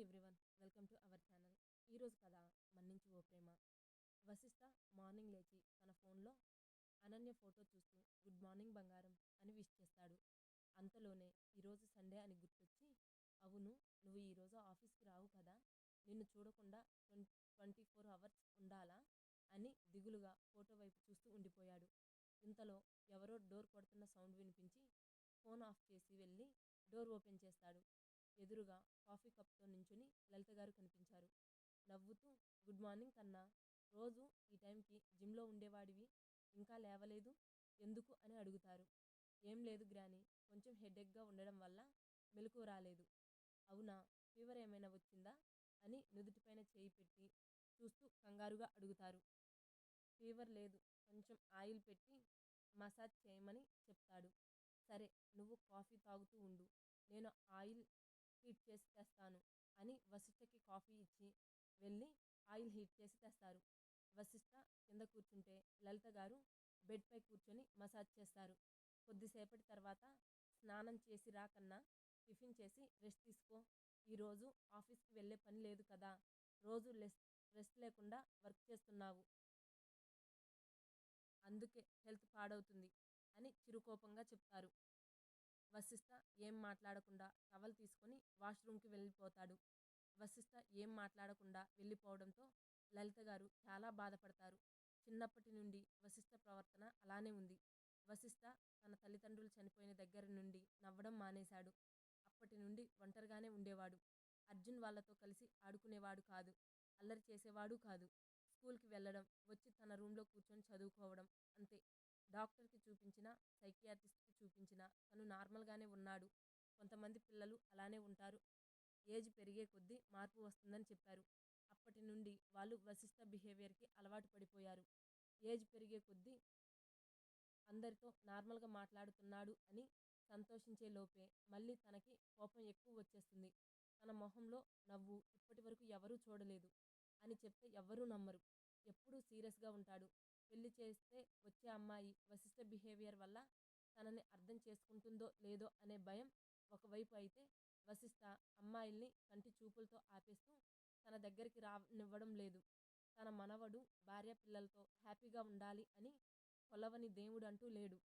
Everyone welcome to our channel ఈరోజు కథ మన్నించి ఓ ప్రేమ. వశిష్ట మార్నింగ్ లేచి తన ఫోన్లో అనన్య ఫోటో చూస్తూ గుడ్ మార్నింగ్ బంగారం అని విష్ చేస్తాడు. అంతలోనే ఈరోజు సండే అని గుర్తొచ్చి అవును నువ్వు ఈరోజు ఆఫీస్కి రావు కదా? నిన్ను చూడకుండా ట్వంటీ ట్వంటీ ఫోర్ అవర్స్ ఉండాలా? అని దిగులుగా ఫోటో వైపు చూస్తూ ఉండిపోయాడు. ఇంతలో ఎవరో డోర్ కొడుతున్న సౌండ్ వినిపించి ఫోన్ ఆఫ్ చేసి వెళ్ళి డోర్ ఓపెన్ చేస్తాడు. ఎదురుగా కాఫీ కప్తో నించుని లలిత గారు కనిపించారు. నవ్వుతూ గుడ్ మార్నింగ్ కన్నా రోజు ఈ టైంకి జిమ్లో ఉండేవాడివి ఇంకా లేవలేదు ఎందుకు? అని అడుగుతారు. ఏం లేదు గ్రాని కొంచెం హెడేక్గా ఉండడం వల్ల మెలకు రాలేదు. అవునా ఫీవర్ ఏమైనా వచ్చిందా? అని నుదుటిపైన చేయి పెట్టి చూస్తూ కంగారుగా అడుగుతారు. ఫీవర్ లేదు కొంచెం ఆయిల్ పెట్టి మసాజ్ చేయమని చెప్తాడు. సరే నువ్వు కాఫీ తాగుతూ ఉండు నేను ఆయిల్ హీట్ చేసి తెస్తాను అని వశిష్ఠకి కాఫీ ఇచ్చి వెళ్ళి ఆయిల్ హీట్ చేసి తెస్తారు. వశిష్ఠ కింద కూర్చుంటే లలిత గారు బెడ్పై కూర్చొని మసాజ్ చేస్తారు. కొద్దిసేపటి తర్వాత స్నానం చేసి రాకన్నా టిఫిన్ చేసి రెస్ట్ తీసుకో. ఈరోజు ఆఫీస్కి వెళ్ళే పని లేదు కదా. రోజు లెస్ రెస్ట్ లేకుండా వర్క్ చేస్తున్నావు. అందుకే హెల్త్ పాడవుతుంది అని చిరుకోపంగా చెప్తారు. వశిష్ఠ ఏం మాట్లాడకుండా టవల్ తీసుకొని వాష్రూమ్కి వెళ్ళిపోతాడు. వశిష్ఠ ఏం మాట్లాడకుండా వెళ్ళిపోవడంతో లలిత గారు చాలా బాధపడతారు. చిన్నప్పటి నుండి వశిష్ఠ ప్రవర్తన అలానే ఉంది. వశిష్ఠ తన తల్లిదండ్రులు చనిపోయిన దగ్గర నుండి నవ్వడం మానేశాడు. అప్పటి నుండి ఒంటరిగానే ఉండేవాడు. అర్జున్ వాళ్ళతో కలిసి ఆడుకునేవాడు కాదు. అల్లరి చేసేవాడు కాదు. స్కూల్కి వెళ్ళడం వచ్చి తన రూమ్లో కూర్చొని చదువుకోవడం అంతే. డాక్టర్కి చూపించిన సైకియాట్రిస్ట్కి చూపించిన తను నార్మల్గానే ఉన్నాడు. కొంతమంది పిల్లలు అలానే ఉంటారు. ఏజ్ పెరిగే కొద్దీ మార్పు వస్తుందని చెప్పారు. అప్పటి నుండి వాళ్ళు వశిష్ఠ బిహేవియర్కి అలవాటు పడిపోయారు. ఏజ్ పెరిగే కొద్దీ అందరితో నార్మల్గా మాట్లాడుతున్నాడు అని సంతోషించే లోపే మళ్ళీ తనకి కోపం ఎక్కువ వచ్చేస్తుంది. తన మొహంలో నవ్వు ఇప్పటి వరకు ఎవరూ చూడలేదు అని చెప్తే ఎవ్వరూ నమ్మరు. ఎప్పుడూ సీరియస్గా ఉంటాడు. పెళ్ళి చేస్తే వచ్చే అమ్మాయి వశిష్ట బిహేవియర్ వల్ల తనని అర్థం చేసుకుంటుందో లేదో అనే భయం ఒకవైపు అయితే వశిష్ట అమ్మాయిల్ని కంటి చూపులతో ఆపేస్తూ తన దగ్గరికి రానివ్వడం లేదు. తన మనవడు భార్య పిల్లలతో హ్యాపీగా ఉండాలి అని కొలవని దేవుడు అంటూ లేడు.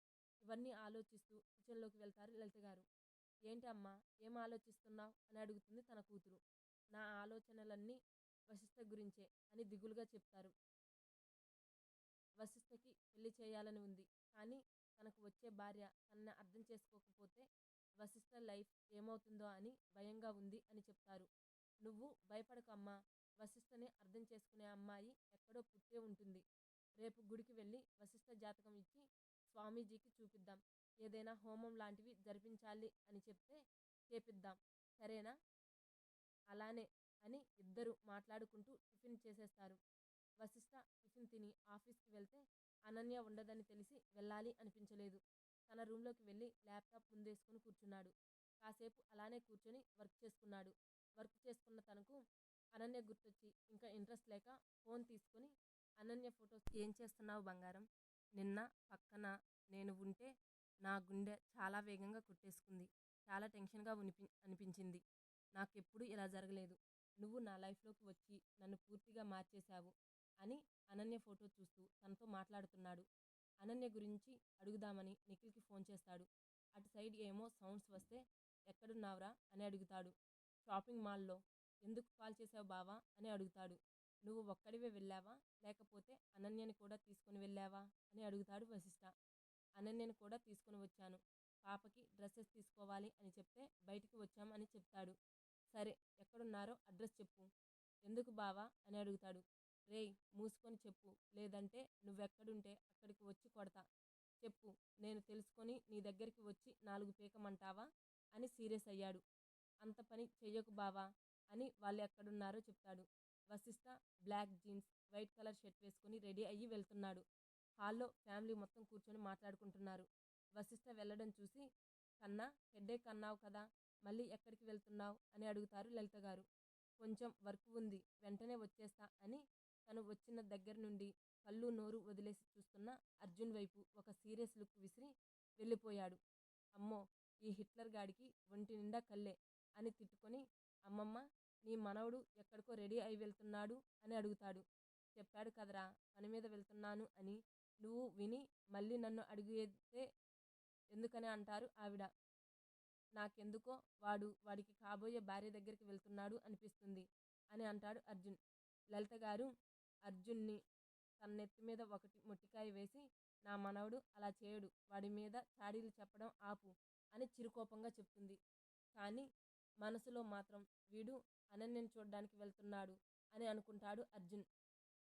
ఇవన్నీ ఆలోచిస్తూ కిచెన్లోకి వెళ్తారు లలిత గారు. ఏంటి అమ్మా ఏం ఆలోచిస్తున్నావు? అని అడుగుతుంది తన కూతురు. నా ఆలోచనలన్నీ వశిష్ఠ గురించే అని దిగులుగా చెప్తారు. వశిష్ఠకి పెళ్ళి చేయాలని ఉంది. కానీ తనకు వచ్చే భార్య తనని అర్థం చేసుకోకపోతే వశిష్ఠ లైఫ్ ఏమవుతుందో అని భయంగా ఉంది అని చెప్తారు. నువ్వు భయపడకు అమ్మా. వశిష్ఠని అర్థం చేసుకునే అమ్మాయి ఎక్కడో పుట్టే ఉంటుంది. రేపు గుడికి వెళ్ళి వశిష్ఠ జాతకం ఇచ్చి స్వామీజీకి చూపిద్దాం. ఏదైనా హోమం లాంటివి జరిపించాలి అని చెప్తే చేపిద్దాం. సరేనా? అలానే అని ఇద్దరు మాట్లాడుకుంటూ టిఫిన్ చేసేస్తారు. వశిష్ట టిఫిన్ తిని ఆఫీస్కి వెళ్తే అనన్య ఉండదని తెలిసి వెళ్ళాలి అనిపించలేదు. తన రూమ్లోకి వెళ్ళి ల్యాప్టాప్ ముందేసుకొని కూర్చున్నాడు. కాసేపు అలానే కూర్చొని వర్క్ చేసుకున్నాడు. వర్క్ చేసుకున్న తనకు అనన్య గుర్తొచ్చి ఇంకా ఇంట్రెస్ట్ లేక ఫోన్ తీసుకొని అనన్య ఫొటోస్ ఏం చేస్తున్నావు బంగారం? నిన్న పక్కన నేను ఉంటే నా గుండె చాలా వేగంగా కొట్టేసుకుంది. చాలా టెన్షన్గా ఉనిపి అనిపించింది. నాకు ఎప్పుడూ ఇలా జరగలేదు. నువ్వు నా లైఫ్లోకి వచ్చి నన్ను పూర్తిగా మార్చేశావు. అని అనన్య ఫోటో చూస్తూ తనతో మాట్లాడుతున్నాడు. అనన్య గురించి అడుగుదామని నిఖిల్కి ఫోన్ చేస్తాడు. అటు సైడ్ ఏమో సౌండ్స్ వస్తే ఎక్కడున్నావురా? అని అడుగుతాడు. షాపింగ్ మాల్లో. ఎందుకు కాల్ చేసావు బావా? అని అడుగుతాడు. నువ్వు ఒక్కడివే వెళ్ళావా? లేకపోతే అనన్యని కూడా తీసుకొని వెళ్ళావా? అని అడుగుతాడు వశిష్ట. అనన్యని కూడా తీసుకొని వచ్చాను. పాపకి డ్రెస్సెస్ తీసుకోవాలి అని చెప్తే బయటికి వచ్చాం అని చెప్తాడు. సరే ఎక్కడున్నారో అడ్రస్ చెప్పు. ఎందుకు బావా? అని అడుగుతాడు. రేయ్ మూసుకొని చెప్పు. లేదంటే నువ్వెక్కడుంటే అక్కడికి వచ్చి కొడతా. చెప్పు నేను తెలుసుకొని నీ దగ్గరికి వచ్చి నాలుగు పీకమంటావా? అని సీరియస్ అయ్యాడు. అంత పని చెయ్యకు బావా అని వాళ్ళు ఎక్కడున్నారో చెప్తాడు. Vashishta black jeans white colour shirt వేసుకొని రెడీ అయ్యి వెళ్తున్నాడు. హాల్లో ఫ్యామిలీ మొత్తం కూర్చొని మాట్లాడుకుంటున్నారు. వశిష్ట వెళ్ళడం చూసి కన్నా హెడ్ఏక్ అన్నావు కదా మళ్ళీ ఎక్కడికి వెళ్తున్నావు? అని అడుగుతారు లలిత గారు. కొంచెం వర్క్ ఉంది వెంటనే వచ్చేస్తా అని తను వచ్చిన దగ్గర నుండి కళ్ళు నోరు వదిలేసి చూస్తున్న అర్జున్ వైపు ఒక సీరియస్ లుక్ విసిరి వెళ్ళిపోయాడు. అమ్మో ఈ హిట్లర్ గాడికి ఒంటి నిండా కళ్ళే అని తిట్టుకొని అమ్మమ్మ నీ మనవడు ఎక్కడికో రెడీ అయి వెళ్తున్నాడు అని అడుగుతాడు. చెప్పాడు కదరా పని మీద వెళ్తున్నాను అని. నువ్వు విని మళ్ళీ నన్ను అడిగితే ఎందుకని అంటారు ఆవిడ. నాకెందుకో వాడు వాడికి కాబోయే భార్య దగ్గరికి వెళ్తున్నాడు అనిపిస్తుంది అని అంటాడు అర్జున్. లలిత గారు అర్జున్ని తన నెత్తి మీద ఒకటి మొట్టికాయ వేసి నా మనవడు అలా చేయడు. వాడి మీద చాడీలు చెప్పడం ఆపు అని చిరుకోపంగా చెప్తుంది. కానీ మనసులో మాత్రం వీడు అనన్యను చూడడానికి వెళ్తున్నాడు అని అనుకుంటాడు అర్జున్.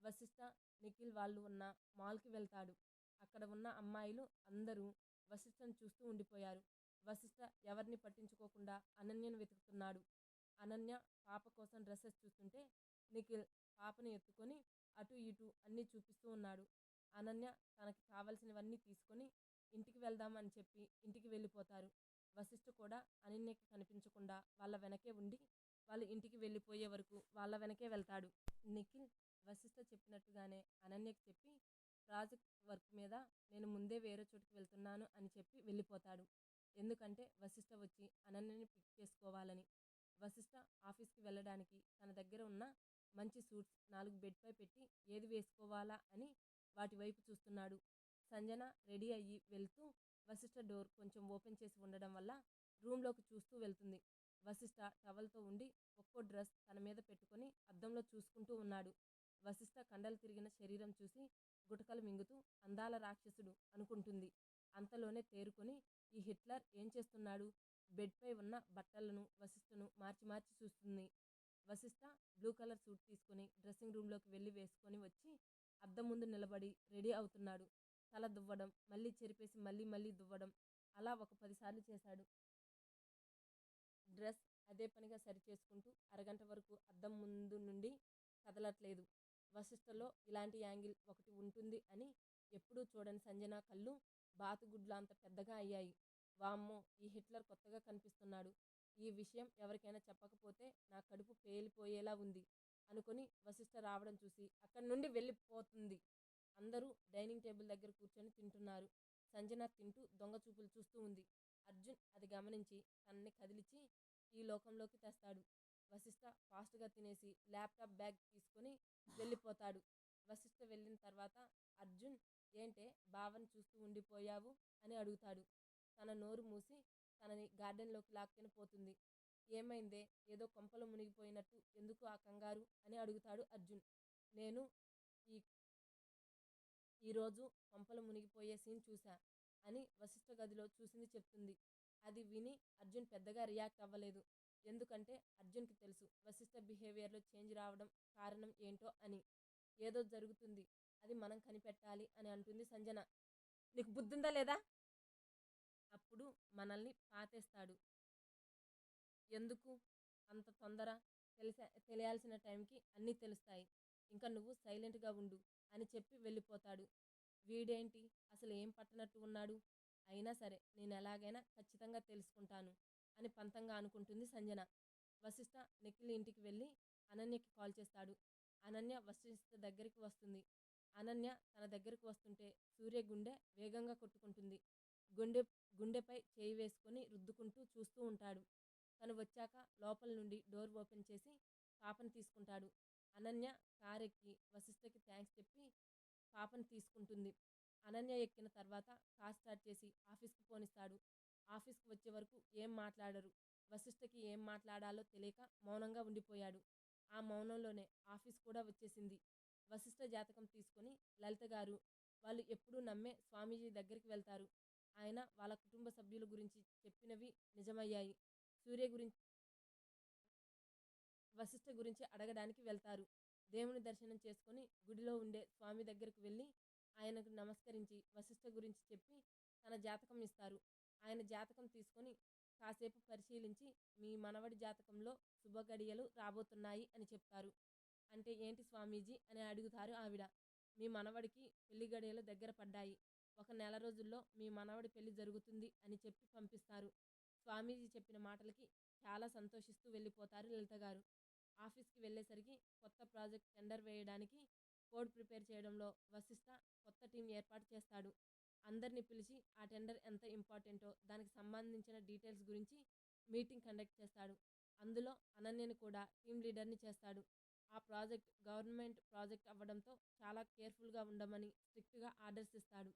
వశిష్ఠ నిఖిల్ వాళ్ళు ఉన్న మాల్కి వెళ్తాడు. అక్కడ ఉన్న అమ్మాయిలు అందరూ వశిష్ఠను చూస్తూ ఉండిపోయారు. వశిష్ఠ ఎవరిని పట్టించుకోకుండా అనన్యను వెతుకుతున్నాడు. అనన్య పాప కోసం డ్రెస్సెస్ చూస్తుంటే నిఖిల్ పాపని ఎత్తుకొని అటు ఇటు అన్నీ చూపిస్తూ ఉన్నాడు. అనన్య తనకి కావలసినవన్నీ తీసుకొని ఇంటికి వెళ్దామని చెప్పి ఇంటికి వెళ్ళిపోతారు. వశిష్ఠ కూడా అనన్యకి కనిపించకుండా వాళ్ళ వెనకే ఉండి వాళ్ళు ఇంటికి వెళ్ళిపోయే వరకు వాళ్ళ వెనకే వెళ్తాడు. నిఖిల్ వశిష్ఠ చెప్పినట్టుగానే అనన్యకి చెప్పి ప్రాజెక్ట్ వర్క్ మీద నేను ముందే వేరే చోటుకి వెళ్తున్నాను అని చెప్పి వెళ్ళిపోతాడు. ఎందుకంటే వశిష్ఠ వచ్చి అనన్యని పిక్ చేసుకోవాలని. వశిష్ఠ ఆఫీస్కి వెళ్ళడానికి తన దగ్గర ఉన్న మంచి సూట్స్ నాలుగు బెడ్పై పెట్టి ఏది వేసుకోవాలా అని వాటి వైపు చూస్తున్నాడు. సంజన రెడీ అయ్యి వెళ్తూ వశిష్ఠ డోర్ కొంచెం ఓపెన్ చేసి ఉండడం వల్ల రూమ్లోకి చూస్తూ వెళ్తుంది. వశిష్ఠ టవల్తో ఉండి ఒక్కో డ్రెస్ తన మీద పెట్టుకొని అద్దంలో చూసుకుంటూ ఉన్నాడు. వశిష్ఠ కండలు తిరిగిన శరీరం చూసి గుటకలు మింగుతూ అందాల రాక్షసుడు అనుకుంటుంది. అంతలోనే తేరుకొని ఈ హిట్లర్ ఏం చేస్తున్నాడు? బెడ్పై ఉన్న బట్టలను వశిష్ఠను మార్చి మార్చి చూస్తుంది. వశిష్ట బ్లూ కలర్ సూట్ తీసుకొని డ్రెస్సింగ్ రూమ్లోకి వెళ్ళి వేసుకొని వచ్చి అద్దం ముందు నిలబడి రెడీ అవుతున్నాడు. తల దువ్వడం మళ్ళీ చెరిపేసి మళ్ళీ మళ్ళీ దువ్వడం అలా ఒక పదిసార్లు చేశాడు. డ్రెస్ అదే పనిగా సరి చేసుకుంటూ అరగంట వరకు అద్దం ముందు నుండి కదలట్లేదు. వశిష్టలో ఇలాంటి యాంగిల్ ఒకటి ఉంటుంది అని ఎప్పుడూ చూడని సంజన కళ్ళు బాతుగుడ్ల అంత పెద్దగా అయ్యాయి. వామ్మో! ఈ హిట్లర్ కొత్తగా కనిపిస్తున్నాడు. ఈ విషయం ఎవరికైనా చెప్పకపోతే నా కడుపు పేలిపోయేలా ఉంది అనుకొని వశిష్ఠ రావడం చూసి అక్కడి నుండి వెళ్ళిపోతుంది. అందరూ డైనింగ్ టేబుల్ దగ్గర కూర్చొని తింటున్నారు. సంజన తింటూ దొంగ చూపులు చూస్తూ ఉంది. అర్జున్ అది గమనించి తనని కదిలిచి ఈ లోకంలోకి తెస్తాడు. వశిష్ఠ ఫాస్ట్గా తినేసి ల్యాప్టాప్ బ్యాగ్ తీసుకొని వెళ్ళిపోతాడు. వశిష్ఠ వెళ్ళిన తర్వాత అర్జున్ ఏంటే బావని చూస్తూ ఉండిపోయావు? అని అడుగుతాడు. తన నోరు మూసి తనని గార్డెన్లోకి లాక్కెని పోతుంది. ఏమైందే? ఏదో కొంపలు మునిగిపోయినట్టు ఎందుకు ఆ కంగారు? అని అడుగుతాడు అర్జున్. నేను ఈ ఈరోజు కొంపలు మునిగిపోయే సీన్ చూశా అని వశిష్ఠ గదిలో చూసింది చెప్తుంది. అది విని అర్జున్ పెద్దగా రియాక్ట్ అవ్వలేదు. ఎందుకంటే అర్జున్కి తెలుసు వశిష్ఠ బిహేవియర్లో చేంజ్ రావడం కారణం ఏంటో అని. ఏదో జరుగుతుంది. అది మనం కనిపెట్టాలి అని అంటుంది సంజన. నీకు బుద్ధుందా లేదా? అప్పుడు మనల్ని పాతేస్తాడు. ఎందుకు? అంత తొందర తెలిసే తెలియాల్సిన టైంకి అన్నీ తెలుస్తాయి. ఇంకా నువ్వు సైలెంట్గా ఉండు అని చెప్పి వెళ్ళిపోతాడు. వీడేంటి? అసలు ఏం పట్టనట్టు ఉన్నాడు? అయినా సరే నేను ఎలాగైనా ఖచ్చితంగా తెలుసుకుంటాను అని పంతంగా అనుకుంటుంది సంజన. వశిష్ఠ నిఖిల్ ఇంటికి వెళ్ళి అనన్యకి కాల్ చేస్తాడు. అనన్య వశిష్ఠ దగ్గరికి వస్తుంది. అనన్య తన దగ్గరకు వస్తుంటే సూర్య గుండె వేగంగా కొట్టుకుంటుంది. గుండె గుండెపై చేయి వేసుకొని రుద్దుకుంటూ చూస్తూ ఉంటాడు. తను వచ్చాక లోపల నుండి డోర్ ఓపెన్ చేసి పాపను తీసుకుంటాడు. అనన్య కారెక్కి వశిష్ఠకి థ్యాంక్స్ చెప్పి పాపను తీసుకుంటుంది. అనన్య ఎక్కిన తర్వాత కార్ స్టార్ట్ చేసి ఆఫీస్కి పోనిస్తాడు. ఆఫీస్కి వచ్చే వరకు ఏం మాట్లాడరు. వశిష్ఠకి ఏం మాట్లాడాలో తెలియక మౌనంగా ఉండిపోయాడు. ఆ మౌనంలోనే ఆఫీస్ కూడా వచ్చేసింది. వశిష్ఠ జాతకం తీసుకొని లలిత గారు వాళ్ళు ఎప్పుడూ నమ్మే స్వామీజీ దగ్గరికి వెళ్తారు. ఆయన వాళ్ళ కుటుంబ సభ్యుల గురించి చెప్పినవి నిజమయ్యాయి. సూర్య గురించి వశిష్ఠ గురించి అడగడానికి వెళ్తారు. దేవుని దర్శనం చేసుకొని గుడిలో ఉండే స్వామి దగ్గరకు వెళ్ళి ఆయనకు నమస్కరించి వశిష్ఠ గురించి చెప్పి తన జాతకం ఇస్తారు. ఆయన జాతకం తీసుకొని కాసేపు పరిశీలించి మీ మనవడి జాతకంలో శుభగడియలు రాబోతున్నాయి అని చెప్తారు. అంటే ఏంటి స్వామీజీ అని అడుగుతారు ఆవిడ. మీ మనవడికి పెళ్ళి గడియలు దగ్గర పడ్డాయి. ఒక నెల రోజుల్లో మీ మనవడి పెళ్ళి జరుగుతుంది అని చెప్పి పంపిస్తారు. స్వామీజీ చెప్పిన మాటలకి చాలా సంతోషిస్తూ వెళ్ళిపోతారు లలిత గారు. ఆఫీస్కి వెళ్ళేసరికి కొత్త ప్రాజెక్ట్ టెండర్ వేయడానికి కోడ్ ప్రిపేర్ చేయడంలో వశిష్ఠ కొత్త టీం ఏర్పాటు చేస్తాడు. అందరినీ పిలిచి ఆ టెండర్ ఎంత ఇంపార్టెంటో దానికి సంబంధించిన డీటెయిల్స్ గురించి మీటింగ్ కండక్ట్ చేస్తాడు. అందులో అనన్యని కూడా టీం లీడర్ని చేస్తాడు. ఆ ప్రాజెక్ట్ గవర్నమెంట్ ప్రాజెక్ట్ అవ్వడంతో చాలా కేర్ఫుల్గా ఉండమని స్ట్రిక్ట్గా ఆర్డర్స్ ఇస్తాడు.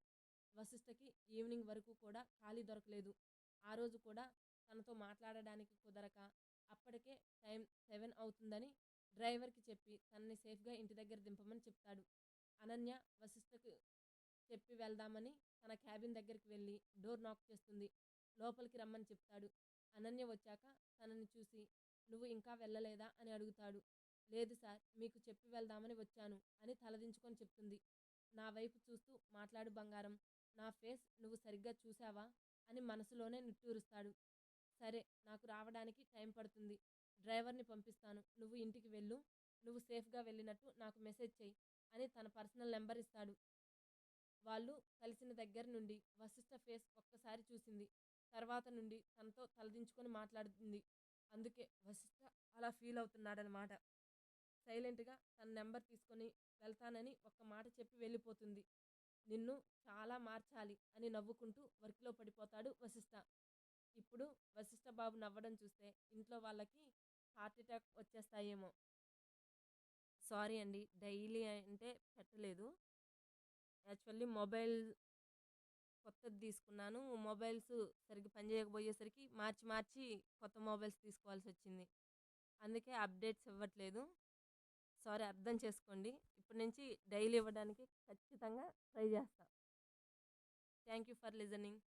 వశిష్ఠకి ఈవినింగ్ వరకు కూడా ఖాళీ దొరకలేదు. ఆ రోజు కూడా తనతో మాట్లాడడానికి కుదరక అప్పటికే టైం సెవెన్ అవుతుందని డ్రైవర్కి చెప్పి తనని సేఫ్గా ఇంటి దగ్గర దింపమని చెప్తాడు. అనన్య వశిష్ఠకు చెప్పి వెళ్దామని తన క్యాబిన్ దగ్గరికి వెళ్ళి డోర్ నాక్ చేస్తుంది. లోపలికి రమ్మని చెప్తాడు. అనన్య వచ్చాక తనని చూసి నువ్వు ఇంకా వెళ్ళలేదా అని అడుగుతాడు. లేదు సార్ మీకు చెప్పి వెళ్దామని వచ్చాను అని తలదించుకొని చెప్తుంది. నా వైపు చూస్తూ మాట్లాడు బంగారం. నా ఫేస్ నువ్వు సరిగ్గా చూసావా? అని మనసులోనే నిట్టూరుస్తాడు. సరే నాకు రావడానికి టైం పడుతుంది. డ్రైవర్ని పంపిస్తాను. నువ్వు ఇంటికి వెళ్ళు. నువ్వు సేఫ్గా వెళ్ళినట్టు నాకు మెసేజ్ చెయ్యి అని తన పర్సనల్ నెంబర్ ఇస్తాడు. వాళ్ళు కలిసిన దగ్గర నుండి వశిష్ఠ ఫేస్ ఒక్కసారి చూసింది. తర్వాత నుండి తనతో తలదించుకొని మాట్లాడుతుంది అందుకే వశిష్ఠ అలా ఫీల్ అవుతున్నాడనమాట. సైలెంట్గా తన నెంబర్ తీసుకొని వెళ్తానని ఒక్క మాట చెప్పి వెళ్ళిపోతుంది. నిన్ను చాలా మార్చాలి అని నవ్వుకుంటూ వర్క్లో పడిపోతాడు వశిష్ఠ ఇప్పుడు వశిష్ఠ బాబు నవ్వడం చూస్తే ఇంట్లో వాళ్ళకి హార్ట్ అటాక్ వచ్చేస్తాయేమో. సారీ అండి. డైలీ అంటే పెట్టలేదు. యాక్చువల్లీ మొబైల్ కొత్తది తీసుకున్నాను. మొబైల్స్ సరిగ్గా పనిచేయకపోయేసరికి మార్చి మార్చి కొత్త మొబైల్స్ తీసుకోవాల్సి వచ్చింది అందుకే అప్డేట్స్ ఇవ్వట్లేదు. సారీ అర్థం చేసుకోండి. ఇప్పటి నుంచి డైలీ ఇవ్వడానికి ఖచ్చితంగా ట్రై చేస్తాను థ్యాంక్ యూ ఫర్ లిజనింగ్.